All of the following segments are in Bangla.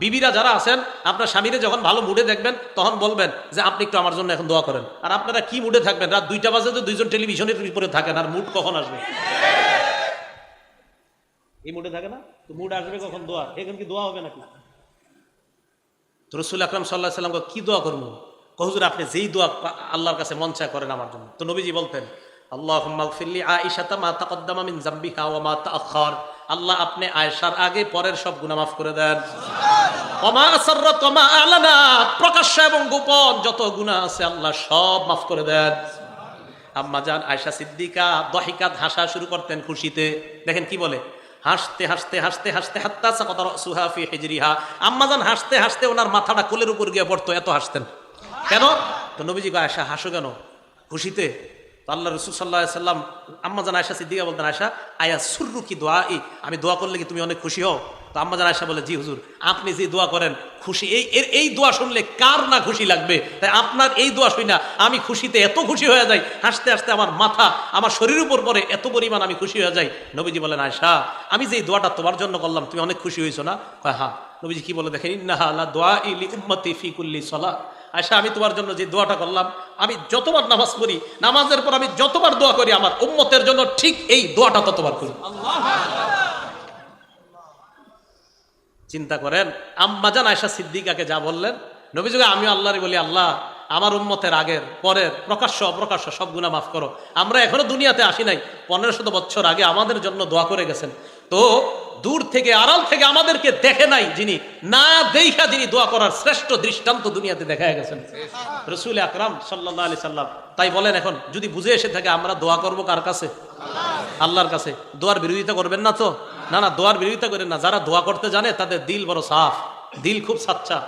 বিবিরা যারা আছেন, আপনার স্বামীরে যখন ভালো মুডে দেখবেন, তখন বলবেন যে, আপনি একটু আমার জন্য এখন দোয়া করেন। আর আপনারা কি মুডে থাকবেন? রাত দুইটা বাজে তো দুইজন টেলিভিশনের উপরে থাকেন, আর মুড কখন আসবে? এই মুডে থাকে না? তো মুড আসবে কখন দোয়া? এখন কি দোয়া হবে নাকি? তো রসুল আকরাম সাল্লাহ সাল্লাম কি দোয়া করব? কহুজুর আপনি যেই দোয়া আল্লাহর কাছে মন চায় করেন আমার জন্য। তো নবীজি বলতেন আল্লাহ আয়েশাতা মা তাকদ্দামা মিন জাম্বিহা ওয়া মা তাআখার আল্লাহ আপনি আয়েশার আগে পরের সব গুনাহ মাফ করে দেন। প্রকাশ্য এবং গোপন যত গুনাহ আছে আল্লাহ সব মাফ করে দেন। আম্মা জান আয়সা সিদ্দিকা, দহিকাত হাসা শুরু করতেন খুশিতে। দেখেন কি বলে? হাসতে হাসতে হাসতে হাসতে, হাত্তা সুহাফি হিজরিহা। আম্মা জান হাসতে হাসতে ওনার মাথাটা কোলের উপর গিয়ে পড়তো, এত হাসতেন। কেন? তো নবীজি আয়সা হাসো কেন? খুশিতে? আল্লাহ রসুল সাল্লাহ সাল্লাম আম্মা জান আয়সা সিদ্দিকা বলতেন আয়সা আয়া সুররু কি দোয়া ই আমি দোয়া করলে কি তুমি অনেক খুশি হও? তো আম্মা জান আয়সা বলে, জি হুজুর, আপনি যে দোয়া করেন, খুশি, এই, এর, এই দোয়া শুনলে কার না খুশি লাগবে? তাই আপনার এই দোয়া শুই না, আমি খুশিতে এত খুশি হয়ে যাই, হাসতে হাসতে আমার মাথা, আমার শরীর উপর পরে এত পরিমাণ আমি খুশি হয়ে যাই। নবীজি বলেন আয়সা আমি যে দোয়াটা তোমার জন্য করলাম, তুমি অনেক খুশি হয়েছো না? হ্যাঁ। নবীজি কি বলে দেখেন, ইন্নাহা আলা দোয়া ইলি উম্মতি ফি কুল্লি সলা আয়সা আমি তোমার জন্য যে দোয়াটা করলাম, আমি যতবার নামাজ পড়ি, নামাজের পর আমি যতবার দোয়া করি, আমার উম্মতের জন্য ঠিক এই দোয়াটা ততবার করি। চিন্তা করেন আম্মাজান আয়সা সিদ্দিকাকে যা বললেন নবীযুগে আমি আল্লাহরই বলি, আল্লাহ, আমার উম্মতের আগের, পরের, প্রকাশ্য, অপ্রকাশ্য সব গুণা মাফ করো। আমরা এখনও দুনিয়াতে আসি নাই পনেরো শত বছর আগে আমাদের জন্য দোয়া করে গেছেন। তো দূর থেকে, আড়াল থেকে আমাদেরকে দেখে নাই যিনি, না দেখা যিনি দোয়া করার শ্রেষ্ঠ দৃষ্টান্ত দুনিয়াতে দেখা গেছেন। রসুল আকরাম সাল্লাহ আলি সাল্লাম, তাই বলেন এখন, যদি বুঝে এসে থাকে, আমরা দোয়া করব কার কাছে? আল্লাহর কাছে। দোয়ার বিরোধিতা করবেন না তো? না না, দোয়ার বিরোধিতা করেন না। যারা দোয়া করতে জানে, তাদের দিল বড় সাফ, দিল খুব সাচ্চা।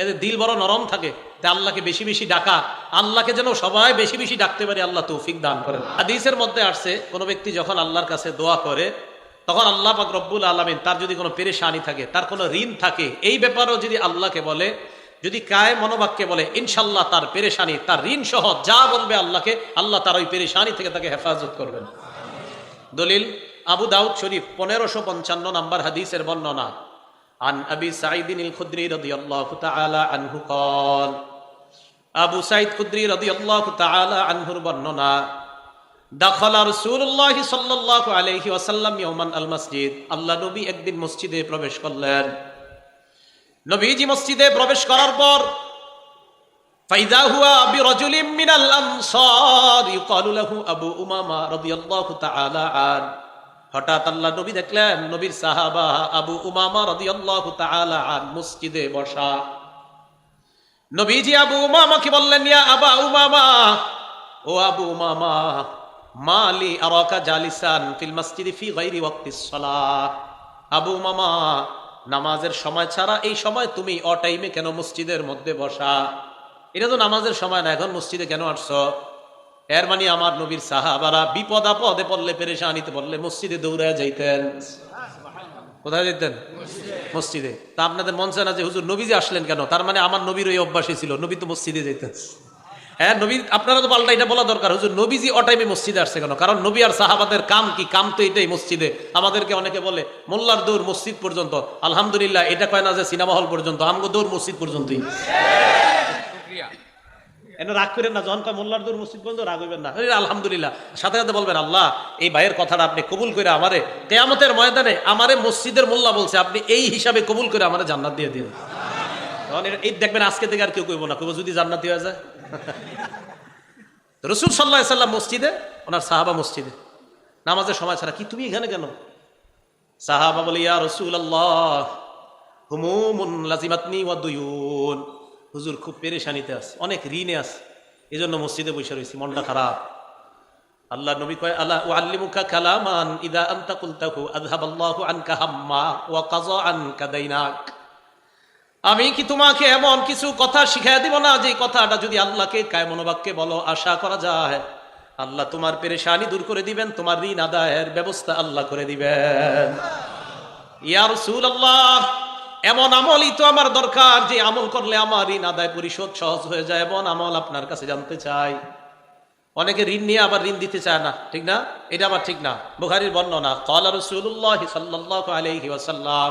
এদের দিল বড় নরম থাকে, তাই আল্লাহকে বেশি বেশি ডাকা, আল্লাহকে যেন সবাই বেশি বেশি ডাকতে পারে, আল্লাহ তৌফিক দান করেন। হাদিসের মধ্যে আসছে, কোনো ব্যক্তি যখন আল্লাহর কাছে দোয়া করে তখন আল্লাহ পাক রব্বুল আলমিন তার যদি কোনো পেরেশানি থাকে তার কোনো ঋণ থাকে এই ব্যাপারেও যদি আল্লাহকে বলে যদি কায় মনোবাক্যে বলে ইনশাল্লাহ তার পেরেশানি তার ঋণ সহ যা বলবে আল্লাহকে আল্লাহ তার ওই পেরেশানি থেকে তাকে হেফাজত করবেন দলিল আবু দাউদ শরীফ পনেরোশো পঞ্চান্ন নম্বর হাদিসের বর্ণনা عن أبي سعيد الخدري رضي الله تعالى عنه قال আবু সাইদ খুদ্রি রাদিয়াল্লাহু তাআলা আনহুর বর্ণনা দাখালা রাসূলুল্লাহ সাল্লাল্লাহু আলাইহি ওয়াসাল্লাম ইয়াওমান আল মসজিদ। আল্লাহ নবী একদিন মসজিদে প্রবেশ করলেন। নবীজি মসজিদে প্রবেশ করার পর ফাইদা হুয়া বিরাজুলিম মিনাল আনসার, ইউকালু লাহু আবু উমামা রাদিয়াল্লাহু তাআলা আন। হঠাৎ আল্লাহ নবী দেখলেন, নবীর সাহাবা আবু উমামা রাদিয়াল্লাহু তাআলা আন মসজিদে বসা। নবীজি আবু উমামাকে বললেন, ইয়া আবা উমামা, ও আবু উমামা মালি আরাকা জালিসান ফিল মসজিদি ফি গায়রি ওয়াক্তিস সালাহ। আবু উমামা, নামাজের সময় ছাড়া এই সময় তুমি অ টাইমে কেন মসজিদের মধ্যে বসা? এটা তো নামাজের সময় না, এখন মসজিদে কেন আসছো? এর মানে আমার নবীর সাহাবারা বিপদ আপদে পড়লে, পেরেশানিতে পড়লে মসজিদে দৌড়ায় যাইতেন। কোথায় যেতেন মসজিদে। তা আপনাদের মন চায় না যে হুজুর নবী যে আসলেন কেন? তার মানে আমার নবীর ওই অভ্যাসই ছিল, নবী তো মসজিদে যেতেন হ্যাঁ নবী আপনারা তো পাল্টা এটা বলা দরকার। হুজুর নবীজি অটাইমে মসজিদে আসছে কেন? কারণ নবী আর সাহাবাদের কাম কি? কাম তো এটাই মসজিদে। আমাদেরকে অনেকে বলে মোল্লার দৌড় মসজিদ পর্যন্ত। আলহামদুলিল্লাহ এটা কয় না যে সিনেমা হল পর্যন্ত আমগো দৌড় মসজিদ পর্যন্তই। এনে রাগ করেন না যখন কয় মোল্লার দৌড় মসজিদ পর্যন্ত রাগ হইবেন না। আলহামদুলিল্লাহ। সাথে সাথে বলবেন আল্লাহ এই ভাইয়ের কথাটা আপনি কবুল করে আমারে কেয়ামতের ময়দানে আমারে মসজিদের মোল্লা বলছে আপনি এই হিসাবে কবুল করে আমারে জান্নাত দিয়ে দিন তখন এই দেখবেন আজকে থেকে আর কেউ কইব না কইব যদি জান্নাত হয়ে যায়। রসুল সাল্লাহ সাল্লাম মসজিদে, ওনার সাহাবা মসজিদে। নামাজের সময় ছাড়া কি তুমি এখানে কেন? সাহাবা বলে, ইয়া রসুল আল্লাহ লাজিমাতনি ওয়া দুয়ুন। হুজুর খুব পেরেশানিতে আছে, অনেক ঋণে আছে। এই জন্য মসজিদে বসে রয়েছি, মনটা খারাপ। আল্লাহ নবী কয় আল্লাহ ও আল্লিমুকা কালামান ইদা আন্তা কুলতাহু আযহাবাল্লাহু আনকা হাম্মা ওয়া কাযা আনকা দাইনাক। আমি কি তোমাকে এমন কিছু কথা শিখাই দিব না? যে কথাটা যদি আল্লাহকে কায় মনোবাক্যে বলো, আশা করা যায়। আল্লাহ তোমার পেরেশানি দূর করে দিবেন, তোমার ঋণ আদায়ের ব্যবস্থা আল্লাহ করে দিবেন। ইয়া আল্লাহ এমন আমলই তো আমার দরকার যে আমল করলে আমার ঋণ আদায় পরিশোধ সহজ হয়ে যায়, এমন আমল আপনার কাছে জানতে চাই। অনেকে ঋণ নিয়ে আবার ঋণ দিতে চায় না, ঠিক না? এটা আবার ঠিক না। বুখারির বর্ণনা কলা রসুল্লাহ সাল্লাহ আলহি ওয়াসাল্লাম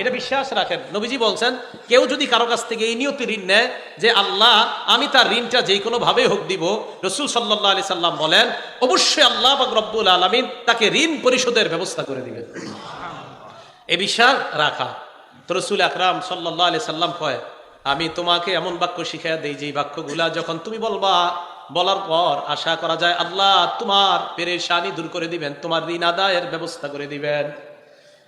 এটা বিশ্বাস রাখেন। নবীজি বলছেন, কেউ যদি কারও কাছ থেকে এই নিয়তি ঋণ নেয় যে আল্লাহ, আমি তার ঋণটা যেই কোনো ভাবে হোক দিব, রসুল সাল্লাহ আলি সাল্লাম বলেন, অবশ্যই আল্লাহ বা রব্বুল আলমিন তাকে ঋণ পরিশোধের ব্যবস্থা করে দিবেন। এ বিশ্বাস রাখা। তো রসুল আকরাম সাল্লাহ আলি সাল্লাম কয়, আমি তোমাকে এমন বাক্য শিখাই দেই যে বাক্যগুলা যখন তুমি বলবা, বলার পর আশা করা যায় আল্লাহ তোমার পেরেশানি দূর করে দিবেন, তোমার ঋণ আদায়ের ব্যবস্থা করে দিবেন।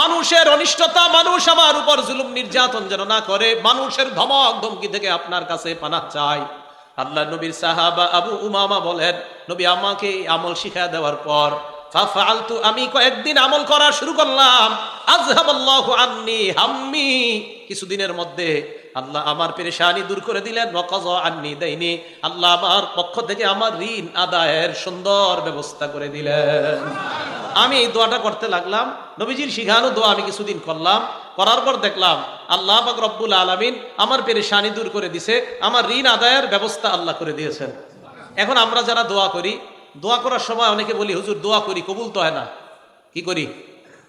মানুষের অনিষ্টতা, মানুষ আমার উপর জুলুম নির্যাতন যেন না করে, মানুষের ধমক ধমকি থেকে আপনার কাছে পানাহ চাই। আল্লাহ নবীর সাহাবা আবু উমামা বলেন, নবী, আমাকে আমল শিখা দেওয়ার পর আমি কয়েকদিন আমল করা শুরু করলাম। আজহাবাল্লাহু আন্নি হাম্মি। কিছুদিনের মধ্যে আল্লাহ আমার পেরেশানি দূর করে দিলেন। ওয়াকাজ আন্নি দেয়নি আল্লাহ আমার পক্ষ থেকে আমার ঋণ আদায়ের সুন্দর ব্যবস্থা করে দিলেন। আমি এই দোয়াটা করতে লাগলাম। নবীজির শিখানো দোয়া আমি কিছুদিন করলাম। করার পর দেখলাম, আল্লাহ পাক রব্বুল আলমিন আমার পেরেশানি দূর করে দিছে। আমার ঋণ আদায়ের ব্যবস্থা আল্লাহ করে দিয়েছেন। এখন আমরা যারা দোয়া করি, দোয়া করার সময় অনেকে বলি, হুজুর, দোয়া করি, কবুল তো হয় না। কি করি?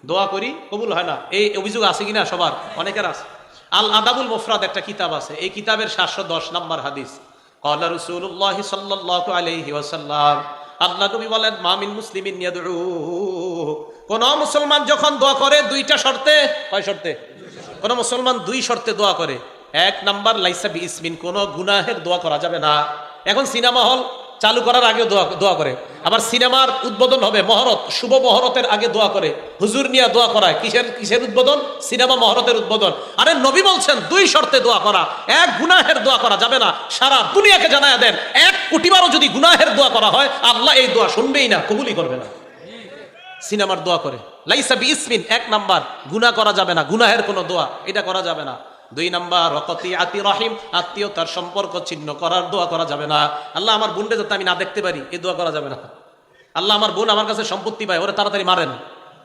দোয়া করি, কবুল হয় না। এই অভিযোগ আছে কিনা সবার? অনেকের আছে। আল আদাবুল মুফরাদ একটা কিতাব আছে। এই কিতাবের সাতশো দশ নম্বর হাদিস। কল্লা রসুল্লাহ সাল্লাহ আলহি ওয়াসাল্লাম আল্লাহ নবী বলেন মামিন মুসলিমিন কোন মুসলমান যখন দোয়া করে, দুইটা শর্তে, কয় শর্তে? কোন মুসলমান দুই শর্তে দোয়া করে। এক নাম্বার, লাইসা ইসমিন, কোন গুনাহের দোয়া করা যাবে না। এখন সিনেমা হল চালু করার আগে দোয়া দোয়া করে। আবার সিনেমার উদ্বোধন হবে, মহরত, শুভ মহরতের আগে দোয়া করে। হুজুর নিয়ে দোয়া করায়। কিসের কিসের উদ্বোধন? সিনেমা মহরতের উদ্বোধন। আরে নবী বলছেন, দুই শর্তে দোয়া করা। এক, গুনাহের দোয়া করা যাবে না। সারা দুনিয়াকে জানায় দেন। এক কোটিবারও যদি গুনাহের দোয়া করা হয়, আল্লাহ এই দোয়া শুনবেই না, কবুলই করবে না। সিনেমার দোয়া করে। লাইসা বি ইসমিন এক নাম্বার। গুনাহ করা যাবে না। গুনাহের কোনো দোয়া। এটা করা যাবে না। দুই নাম্বার রকতি আতি রহিম, আত্মীয়তার সম্পর্ক ছিন্ন করার দোয়া করা যাবে না। আল্লাহ আমার বোনটা যাতে আমি না দেখতে পারি এই দোয়া করা যাবে না। আল্লাহ আমার বোন আমার কাছে সম্পত্তি পায়, ওরা তাড়াতাড়ি মারেন।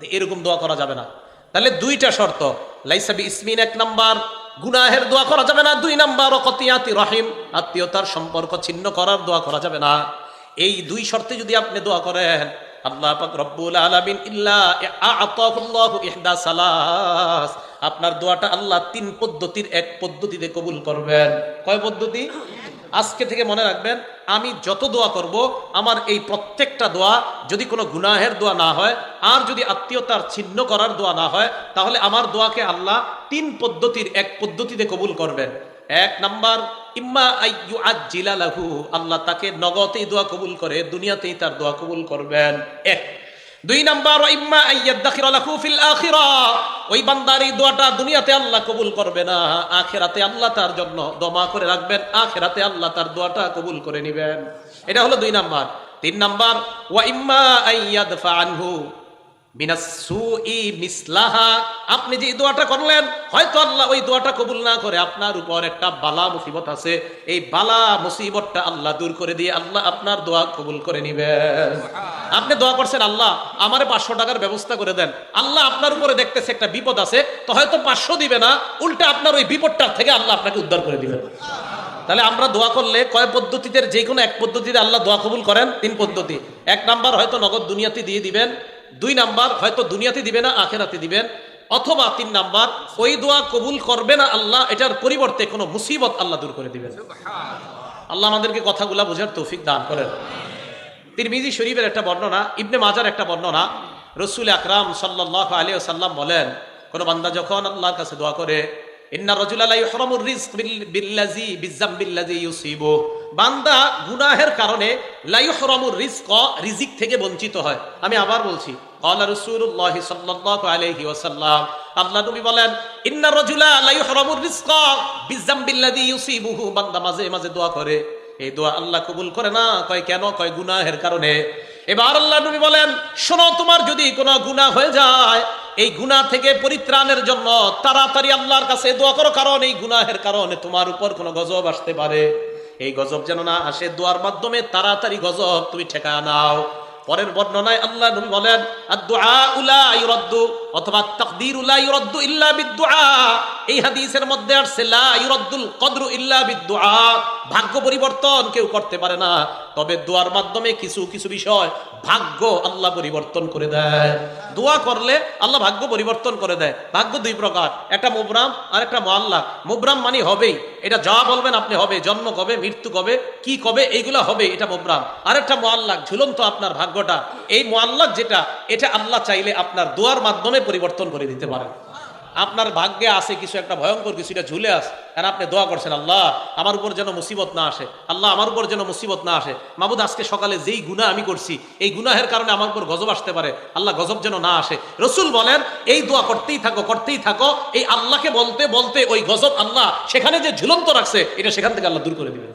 এরকম দোয়া করা যাবে না। তাহলে দুইটা শর্ত। লাইসাবি ইসমিন এক নাম্বার, গুনাহের দোয়া করা যাবে না। দুই নাম্বার রকতি আতি রহিম, আত্মীয়তার সম্পর্ক ছিন্ন করার দোয়া করা যাবে না। এই দুই শর্তে যদি আপনি দোয়া করেন, আল্লাহ পাক রব্বুল আলামিন ইল্লা আতাহুল্লাহু ইহদা সালাস। আপনার দোয়াটা আল্লাহ তিন পদ্ধতির এক পদ্ধতিতে কবুল করবেন। কয় পদ্ধতি? আজকে থেকে মনে রাখবেন, আমি যত দোয়া করব, আমার এই প্রত্যেকটা দোয়া যদি কোনো গুনাহের দোয়া না হয়, আর যদি আত্মীয়তার ছিন্ন করার দোয়া না হয়, তাহলে আমার দোয়াকে আল্লাহ তিন পদ্ধতির এক পদ্ধতিতে কবুল করবেন। এক নাম্বার, ইম্মা আইয়ু আজিলা লাহু আল্লাহ তাকে নগতেই দোয়া কবুল করে, দুনিয়াতেই তার দোয়া কবুল করবেন। এক। দুই নাম্বার ইম্মা ফিল আখিরা। ওই বান্দার এই দোয়াটা দুনিয়াতে আল্লাহ কবুল করবে না, আখেরাতে আল্লাহ তার জন্য দমা করে রাখবেন, আখেরাতে আল্লাহ তার দোয়াটা কবুল করে নেবেন। এটা হলো দুই নাম্বার। তিন নাম্বার, ওয়া ইম্মা আইয়াদফা আনহু। মিনাসুই মিসলাহা আপনি যে দোয়াটা করলেন, হয়তো আল্লাহ ওই দোয়াটা কবুল না করে আপনার উপর একটা বালা মুসিবত আছে। এই বালা মুসিবতটা আল্লাহ দূর করে দিয়ে আল্লাহ আপনার দোয়া কবুল করে নিবেন। আপনি দোয়া করছেন, আল্লাহ, আমারে পাঁচশো টাকার ব্যবস্থা করে দেন। আল্লাহ আপনার উপরে দেখতেছে একটা বিপদ আছে, তো হয়তো পাঁচশো দিবে না, উল্টা আপনার ওই বিপদটার থেকে আল্লাহ আপনাকে উদ্ধার করে দিবেন। তাহলে আমরা দোয়া করলে কয় পদ্ধতিতে যে কোনো এক পদ্ধতিতে আল্লাহ দোয়া কবুল করেন? তিন পদ্ধতি। এক নাম্বার হয়তো নগদ দুনিয়াতে দিয়ে দিবেন দুই নাম্বার হয়তো দুনিয়াতে দিবে না, আখেরাতে দিবেন অথবা তিন নাম্বার, ওই দোয়া কবুল করবে না আল্লাহ, এটার পরিবর্তে কোনো মুসিবত আল্লাহ দূর করে দিবেন। আল্লাহ আমাদেরকে কথাগুলা বোঝার তৌফিক দান করেন। তিরমিজি শরীফের একটা বর্ণনা, ইবনে মাজার একটা বর্ণনা। রসুল আকরাম সাল্লাহ আলী সাল্লাম বলেন, কোনো বান্দা যখন আল্লাহর কাছে দোয়া করে বান্দা গুনাহের কারণে রিজিক থেকে বঞ্চিত হয়। আমি আবার বলছি বান্দা এই দোয়া আল্লাহ কবুল করে না? কয় কেন? কয় গুনাহের কারণে। এবার আল্লাহ নবী বলেন, শোনো, তোমার যদি কোনো গুনাহ হয়ে যায় এই গুনাহ থেকে পরিত্রাণের জন্য তাড়াতাড়ি আল্লাহর কাছে দোয়া করো, কারণ এই গুনাহের কারণে তোমার উপর কোনো গজব আসতে পারে। এই গজব যেন না আসে, দোয়ার মাধ্যমে তাড়াতাড়ি গজব তুমি ঠেকা নাও। পরের বর্ণনায় আল্লাহ নবী বলেন অথবা তাকদীর উলা ইউরাদ্দু ইল্লা বিদ-দুআ। এই হাদিসের মধ্যে আসছে, লা ইউরাদ্দুল কদরু ইল্লা বিদ-দুআ। ভাগ্য পরিবর্তন কেউ করতে পারে না। তবে দোয়ার মাধ্যমে কিছু কিছু বিষয় ভাগ্য আল্লাহ পরিবর্তন করে দেয়। দোয়া করলে আল্লাহ ভাগ্য পরিবর্তন করে দেয়। ভাগ্য দুই প্রকার, একটা মুবরাম আর একটা মোয়াল্লা মুবরাম মানে হবেই। এটা যা বলবেন আপনি হবে। জন্ম কবে, মৃত্যু কবে, কি কবে, এইগুলো হবে এটা মুবরাম। আর একটা মোয়াল্লাক ঝুলন্ত আপনার ভাগ্যটা। এই মোয়াল্লাক যেটা, এটা আল্লাহ চাইলে আপনার দোয়ার মাধ্যমে পরিবর্তন করে দিতে পারেন। আপনার ভাগ্যে আছে কিছু একটা ভয়ঙ্কর কিছু, এটা ঝুলে আস আর আপনি দোয়া করছেন, আল্লাহ, আমার উপর যেন মুসিবত না আসে। আল্লাহ, আমার উপর যেন মুসিবত না আসে। মাবুদ, আজকে সকালে যেই গুনাহ আমি করছি, এই গুনাহের কারণে আমার উপর গজব আসতে পারে। আল্লাহ, গজব যেন না আসে। রসুল বলেন, এই দোয়া করতেই থাকো করতেই থাকো। এই আল্লাহকে বলতে বলতে ওই গজব আল্লাহ সেখানে যে ঝুলন্ত রাখছে, এটা সেখান থেকে আল্লাহ দূর করে দিবেন।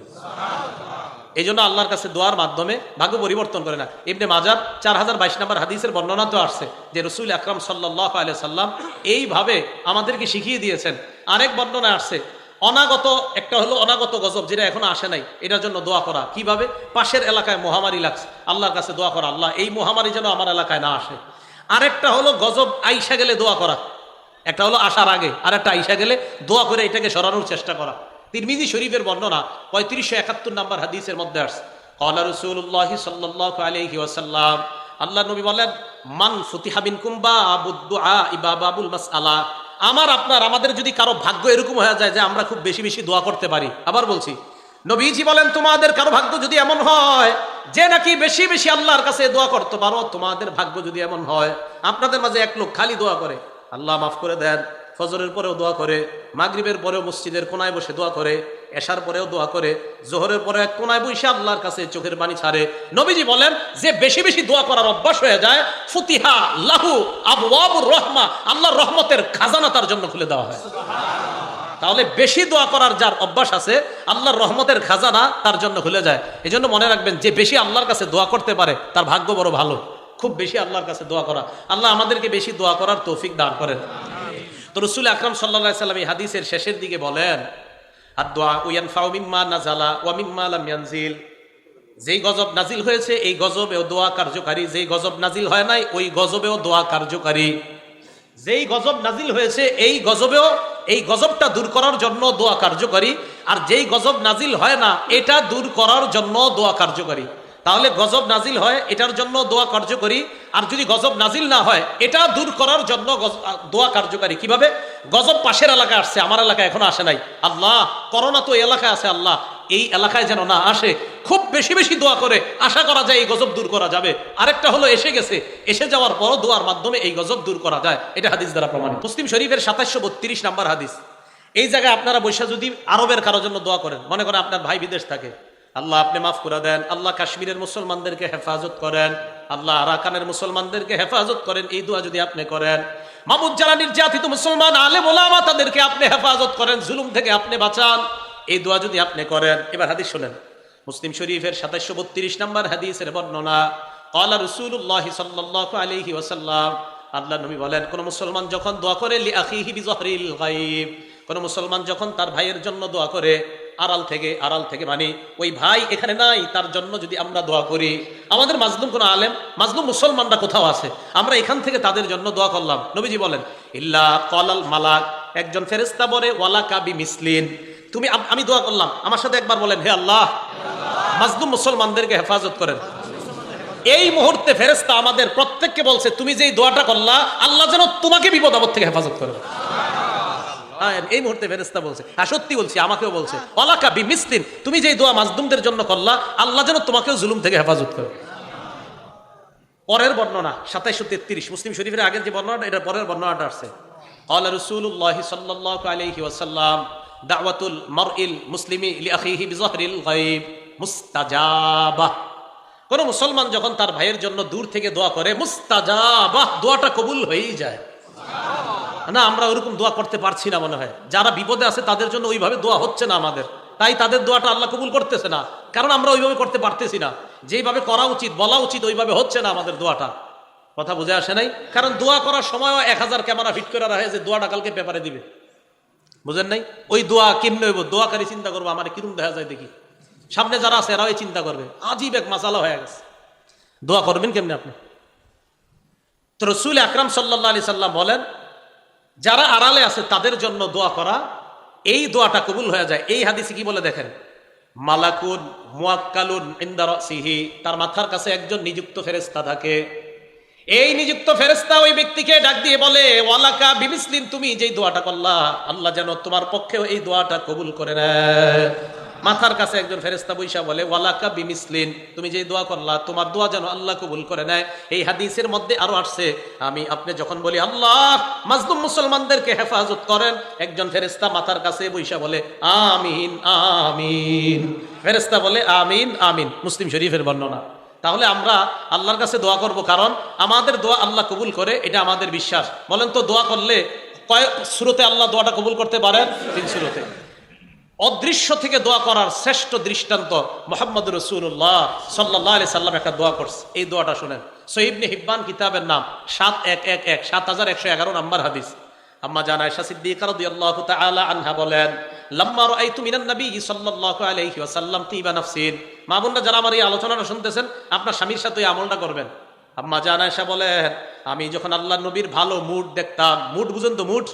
এই জন্য আল্লাহর কাছে দোয়ার মাধ্যমে ভাগ্য পরিবর্তন করে না ইবনে মাজার চার হাজার বাইশ নম্বর হাদিসের বর্ণনা তো আসছে যে রসুল আকরাম সাল্লাহ আলিয়া সাল্লাম এইভাবে আমাদেরকে শিখিয়ে দিয়েছেন। আরেক বর্ণনা আসছে, অনাগত, একটা হলো অনাগত গজব যেটা এখনও আসে নাই, এটার জন্য দোয়া করা। কীভাবে? পাশের এলাকায় মহামারী লাগছে, আল্লাহর কাছে দোয়া করা। আল্লাহ, এই মহামারী যেন আমার এলাকায় না আসে। আরেকটা হলো গজব আইসা গেলে দোয়া করা। একটা হলো আসার আগে আর একটা আইসা গেলে দোয়া করে এটাকে সরানোর চেষ্টা করা। তিরমিজি শরীফের বর্ণনা পঁয়ত্রিশশো একাত্তর নম্বর হাদিসের মধ্যে আসছে। কলা রসুল্লাহ সাল্লাহ আলহি আল্লাহ নবী বলেন, মান ফুতিহাবিন কুম্বা মাস আমার, আপনার, আমাদের যদি কারও ভাগ্য এরকম হয়ে যায় যে আমরা খুব বেশি বেশি দোয়া করতে পারি। আবার বলছি, নবীজি বলেন, তোমাদের কারও ভাগ্য যদি এমন হয়, যে নাকি বেশি বেশি আল্লাহর কাছে দোয়া করতে পারো, তোমাদের ভাগ্য যদি এমন হয়, আপনাদের মাঝে এক লোক খালি দোয়া করে, আল্লাহ মাফ করে দেন। ফজরের পরেও দোয়া করে, মাগরিবের পরেও মসজিদের কোনায় বসে দোয়া করে, এশার পরেও দোয়া করে, জোহরের পরে এক কোনায় বসে আল্লাহর কাছে চোখের পানি ছাড়ে। নবীজি বলেন, যে বেশি বেশি দোয়া করার অভ্যাস হয়ে যায়, ফুতিহা, লাহু আবু রহমা, আল্লাহর রহমতের খাজানা তার জন্য খুলে দেওয়া হয়। তাহলে বেশি দোয়া করার যার অভ্যাস আছে, আল্লাহর রহমতের খাজানা তার জন্য খুলে যায়। এই জন্য মনে রাখবেন, যে বেশি আল্লাহর কাছে দোয়া করতে পারে, তার ভাগ্য বড় ভালো। খুব বেশি আল্লাহর কাছে দোয়া করা। আল্লাহ আমাদেরকে বেশি দোয়া করার তৌফিক দান করেন। তো রসুল আকরাম সাল্লা সাল্লাম এই হাদিসের শেষের দিকে বলেন আর দোয়া যেই গজব নাজিল হয়েছে, এই গজবেও দোয়া কার্যকারী। যেই গজব নাজিল হয় নাই, ওই গজবেও দোয়া কার্যকারী। যেই গজব নাজিল হয়েছে, এই গজবেও, এই গজবটা দূর করার জন্য দোয়া কার্যকারী। আর যেই গজব নাজিল হয় না, এটা দূর করার জন্য দোয়া কার্যকারী। তাহলে গজব নাজিল হয়, এটার জন্য দোয়া কার্যকরী। আর যদি গজব নাজিল না হয়, এটা দূর করার জন্য দোয়া কার্যকারী। কীভাবে? গজব পাশের এলাকায় আসছে, আমার এলাকায় এখনও আসে নাই। আল্লাহ, করোনা তো এলাকায় আছে, আল্লাহ। এই এলাকায় যেন না আসে, খুব বেশি বেশি দোয়া করে। আশা করা যায় এই গজব দূর করা যাবে। আরেকটা হলো, এসে গেছে। এসে যাওয়ার পরও দোয়ার মাধ্যমে এই গজব দূর করা যায়। এটা হাদিস দ্বারা প্রমাণিত। মুসলিম শরীফের সাতাশশো বত্রিশ নাম্বার হাদিস। এই জায়গায় আপনারা বৈশা যদি আরবের কারোর জন্য দোয়া করেন, মনে করেন আপনার ভাই বিদেশ থাকে। আল্লাহ আপনি মাফ করে দেন, আল্লাহ কাশ্মীরের মুসলমানদেরকে হেফাজত করেন, আল্লাহ আরাকানের মুসলমানদেরকে হেফাজত করেন, এই দোয়া যদি আপনি করেন। মামুদ যারা নির্যাতিত মুসলমান, আলেম ওলামা, তাদেরকে আপনি হেফাজত করেন, জুলুম থেকে আপনি বাঁচান, এই দোয়া যদি আপনি করেন। এবার হাদিস শোনেন। মুসলিম শরীফের সাতাশশো বত্রিশ নম্বর হাদিসের বর্ণনা কলা রসুল্লাহ সাল্লাহ আলহি ওসাল্লাম আল্লাহ নবী বলেন, কোন মুসলমান যখন দোয়া করে, লি আখিহি বিজহরিল গাইব কোন মুসলমান যখন তার ভাইয়ের জন্য দোয়া করে আড়াল থেকে আড়াল থেকে মানে ওই ভাই এখানে নাই, তার জন্য যদি আমরা দোয়া করি। আমাদের মাজলুম কোন আলেম, মাজলুম মুসলমানরা কোথাও আছে? আমরা এখান থেকে তাদের জন্য দোয়া করলাম। নবীজি বলেন, ইল্লা কলাল মালাক একজন ফেরেস্তা বলে, ওয়ালা কাবি মিসলিন তুমি আমি দোয়া করলাম আমার সাথে একবার বলেন, হে আল্লাহ, মাজলুম মুসলমানদেরকে হেফাজত করেন। এই মুহূর্তে ফেরেস্তা আমাদের প্রত্যেককে বলছে, তুমি যেই দোয়াটা করলা, আল্লাহ যেন তোমাকে বিপদ আপদ থেকে হেফাজত করে। হ্যাঁ, এই মুহূর্তে ফেরেস্তা বলছে আর সত্যি বলছি আমাকেও বলছে অলাকা বি মিসলিন তুমি যেই দোয়া মাজদুমদের জন্য করলা আল্লাহ যেন তোমাকেও জুলুম থেকে হেফাজত করে পরের বর্ণনা সাতাইশো তেত্রিশ মুসলিম শরীফের আগের যে বর্ণনাটা এটা পরের বর্ণনাটা আসছে قال رسول الله صلى الله عليه وسلم دعوة المرء المسلم لأخيه بظهر الغيب মুস্তাজাবা কোন মুসলমান যখন তার ভাইয়ের জন্য দূর থেকে দোয়া করে মুস্তাজাবা দোয়াটা কবুল হয়েই যায় না, আমরা ওরকম দোয়া করতে পারছি না মনে হয়। যারা বিপদে আছে, তাদের জন্য ওইভাবে দোয়া হচ্ছে না আমাদের। তাই তাদের দোয়াটা আল্লাহ কবুল করতেছে না। কারণ আমরা ওইভাবে করতে পারতেছি না। যেইভাবে করা উচিত, বলা উচিত, ওইভাবে হচ্ছে না আমাদের দোয়াটা। কথা বুঝে আসে নাই? কারণ দোয়া করার সময়ও এক হাজার ক্যামেরা ফিট করে রাখে যে দোয়াটা কালকে পেপারে দিবে। বুঝেন নাই? ওই দোয়া কেমনে হইব? দোয়াকারী চিন্তা করব, আমার কিরম দেখা যায় দেখি। সামনে যারা আছে, এরাও চিন্তা করবে। আজীব এক মাসালা হয়ে গেছে। দোয়া করবেন কেমনে আপনি? তো রসুল আকরাম সাল্লাহ আলি সাল্লাম বলেন যারা আড়ালে আছে, তাদের জন্য দোয়া করা, এই দোয়াটা কবুল হয়ে যায়। এই হাদিসে কি বলে দেখেন? মালাকুন মুয়াক্কালুন ইন্দার সিহি তার মাথার কাছে একজন নিযুক্ত ফেরেস্তা থাকে। এই নিযুক্ত ফেরেস্তা ওই ব্যক্তিকে ডাক দিয়ে বলে, ওয়ালাকা বিবিসলিন তুমি যেই দোয়াটা করলা, আল্লাহ যেন তোমার পক্ষেও এই দোয়াটা কবুল করে নেয়। মাথার কাছে একজন ফেরেস্তা বৈশা বলে, ওয়ালাকা বিমিসলিন। তুমি যে দোয়া করলা, তোমার দোয়া যেন আল্লাহ কবুল করে নেয়। এই হাদিসের মধ্যে আরও আসছে, আমি আপনি যখন বলি, আল্লাহ, মাজলুম মুসলমানদেরকে হেফাজত করেন, একজন ফেরেস্তা মাথার কাছে বৈশা বলে, আমিন আমিন। ফেরেস্তা বলে, আমিন আমিন। মুসলিম শরীফের বর্ণনা। তাহলে আমরা আল্লাহর কাছে দোয়া করব, কারণ আমাদের দোয়া আল্লাহ কবুল করে, এটা আমাদের বিশ্বাস। বলেন তো, দোয়া করলে কয়েক সুরতে আল্লাহ দোয়াটা কবুল করতে পারেন? তিন সুরতে। অদৃশ্য থেকে দোয়া করার শ্রেষ্ঠ দৃষ্টান্ত মোহাম্মদ রসুল্লাহ সাল্লাহ আলি সাল্লাম একটা দোয়া করছে। এই দোয়াটা শোনেন। সহিবনে হিব্বান কিতাবের নাম সাত এক এক এক, সাত হাজার একশো এগারো নম্বর হাদিস। আম্মা জান আয়েশা সিদ্দিকা রাদিয়াল্লাহু তাআলা আনহা বলেন, লাম্মা রাআইতু মিনান নবী সাল্লাল্লাহু আলাইহি ওয়াসাল্লাম তিবা নাফসিন। মা বোনরা যারা আমার এই আলোচনাটা শুনতেছেন, আপনার স্বামীর সাথে আমলটা করবেন। আম্মা জান আয়েশা বলেন, আমি যখন আল্লাহ নবীর ভালো মুড দেখতাম মুড বুঝেন তো মুড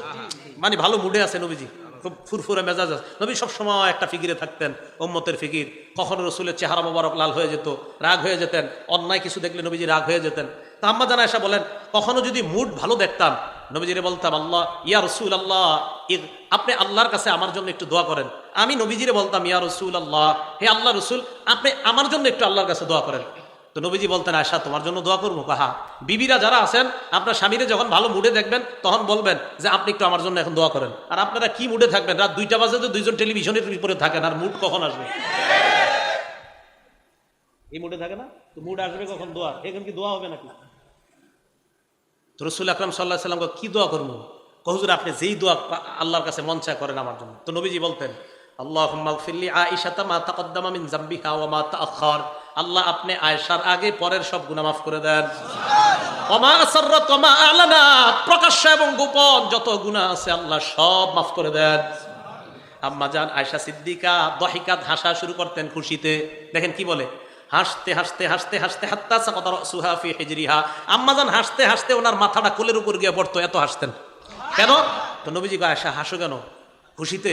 মানে ভালো মুডে আছে নবীজি। খুব ফুরফুরে মেজাজ আছে। নবী সবসময় একটা ফিকিরে থাকতেন ওম্মতের ফিকির। কখনো রসুলের চেহারা মোবারক লাল হয়ে যেত, রাগ হয়ে যেতেন, অন্যায় কিছু দেখলে নবীজি রাগ হয়ে যেতেন। তা আম্মা জানা এসা বলেন, কখনো যদি মুড ভালো দেখতাম, নবীজিরে বলতাম, আল্লাহ, ইয়া রসুল আল্লাহ আপনি আল্লাহর কাছে আমার জন্য একটু দোয়া করেন। আমি নবীজিরে বলতাম, ইয়া রসুল আল্লাহ হে আল্লাহ রসুল, আপনি আমার জন্য একটু আল্লাহর কাছে দোয়া করেন। তো নবীজি বলতেন, আয়সা, তোমার জন্য দোয়া করব। কাহা বিবিরা যারা আছেন, আপনার স্বামীরে যখন ভালো মুডে দেখবেন, তখন বলবেন যে, আপনি একটু আমার জন্য এখন দোয়া করেন। আর আপনারা কি মুডে থাকবেন? রাত দুইটা বাজে তো দুইজন টেলিভিশনের উপরে থাকেন, আর মুড কখন আসবে? এই মুডে থাকে না? তো মুড আসবে কখন? দোয়া। এখন কি দোয়া হবে নাকি? তো রসুল আকরাম সাল্লাহ সাল্লামকে কি দোয়া করব? কহুজুর আপনি যেই দোয়া আল্লাহর কাছে মন চায় করেন আমার জন্য। তো নবীজি বলতেন আল্লাহ মাগফিরলি আয়েশাতা মা তাকদ্দামা মিন জাম্বিহা ওয়া মা তাআখার আল্লাহ আপনি আয়েশার আগে পরের সব গুনাহ মাফ করে দেন। প্রকাশ্য এবং গোপন যত গুনাহ আছে আল্লাহ সব মাফ করে দেন। আম্মা জান আয়সা সিদ্দিকা দহিকাত হাসা শুরু করতেন খুশিতে। দেখেন কি বলে? হাসতে হাসতে হাসতে হাসতে, হাত্তা সুহাফি হিজরিহা। আম্মা জান, হাসতে হাসতে ওনার মাথাটা কোলের উপর গিয়ে পড়তো, এত হাসতেন। কেন? তো নবীজি আয়সা হাসো কেন? খুশিতে?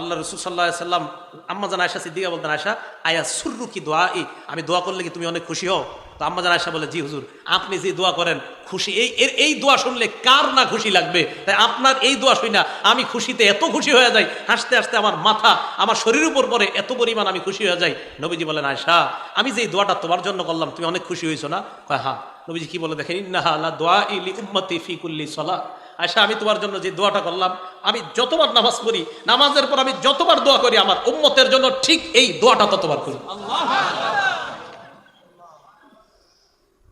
আল্লাহ রসুল সাল্লাহ সাল্লাম, আম্মা জান আয়সা সিদ্দিকা বলতেন আয়সা আয়া সুররু কি দোয়া ই আমি দোয়া করলে কি তুমি অনেক খুশি হও? তো আম্মা জান আয়সা বলে, জি হুজুর, আপনি যে দোয়া করেন, খুশি, এই, এর, এই দোয়া শুনলে কার না খুশি লাগবে? তাই আপনার এই দোয়া শুই না, আমি খুশিতে এত খুশি হয়ে যাই, হাসতে হাসতে আমার মাথা, আমার শরীরের উপর পরে এত পরিমাণ আমি খুশি হয়ে যাই। নবীজি বলেন আয়সা আমি যে দোয়াটা তোমার জন্য করলাম, তুমি অনেক খুশি হয়েছো না? কয় হ্যাঁ। নবীজি কি বলে দেখেন, ইন্নাহা আল্লাহ দোয়া ইলি উম্মতি ফি কুল্লি সলা আয়সা আমি তোমার জন্য যে দোয়াটা করলাম, আমি যতবার নামাজ পড়ি, নামাজের পর আমি যতবার দোয়া করি, আমার উম্মতের জন্য ঠিক এই দোয়াটা ততবার করি।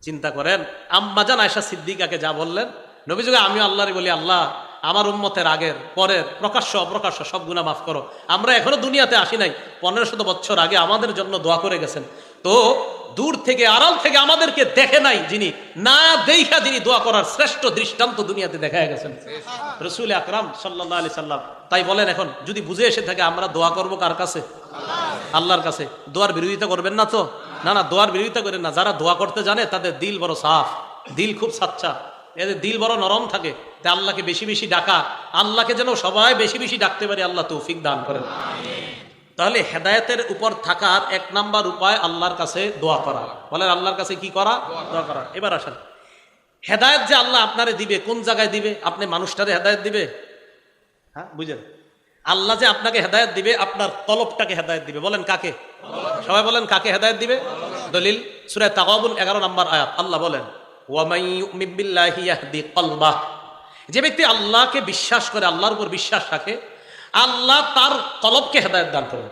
চিন্তা করেন আম্মাজান আয়সা সিদ্দিকাকে যা বললেন নবীযুগে আমি আল্লাহরে বলি, আল্লাহ, আমার উম্মতের আগের, পরের, প্রকাশ্য, অপ্রকাশ্য সব গুণা মাফ করো। আমরা এখনও দুনিয়াতে আসি নাই পনেরো শত বছর আগে আমাদের জন্য দোয়া করে গেছেন। তো দূর থেকে, আড়াল থেকে আমাদেরকে দেখে নাই যিনি, না দেখা যিনি দোয়া করার শ্রেষ্ঠ দৃষ্টান্ত দুনিয়াতে দেখা গেছেন। রসুল আকরাম সাল্লাহ আলি সাল্লাম তাই বলেন এখন, যদি বুঝে এসে থাকে আমরা দোয়া করব কার কাছে? আল্লাহর কাছে। দোয়ার বিরোধিতা করবেন না তো? না না, দোয়ার বিরোধিতা করেন না। যারা দোয়া করতে জানে তাদের দিল বড় সাফ, দিল খুব সাচ্চা। এদের দিল বড় নরম থাকে। তাই আল্লাহকে বেশি বেশি ডাকা, আল্লাহকে যেন সবাই বেশি বেশি ডাকতে পারে, আল্লাহ তৌফিক দান করেন। তাহলে হেদায়েতের উপর থাকার এক নাম্বার উপায় আল্লাহর কাছে দোয়া করা। বলেন, আল্লাহর কাছে কি করা? দোয়া করা। এবার আসেন। হেদায়েত যে আল্লাহ আপনারে দিবে, কোন জায়গায় দিবে? আপনি মানুষটারে হেদায়েত দিবে? হ্যাঁ বুঝেন আল্লাহ যে আপনাকে হেদায়েত দিবে, আপনার তলবটাকে হেদায়েত দিবে। বলেন, কাকে? সবাই বলেন, কাকে হেদায়েত দিবে? দলিল সুরায় তাগাবুন, এগারো নম্বর আয়াত। আল্লাহ বলেন যে ব্যক্তি আল্লাহকে বিশ্বাস করে, আল্লাহর উপর বিশ্বাস রাখে আল্লাহ তার কলবকে হেদায়ত দান করেন।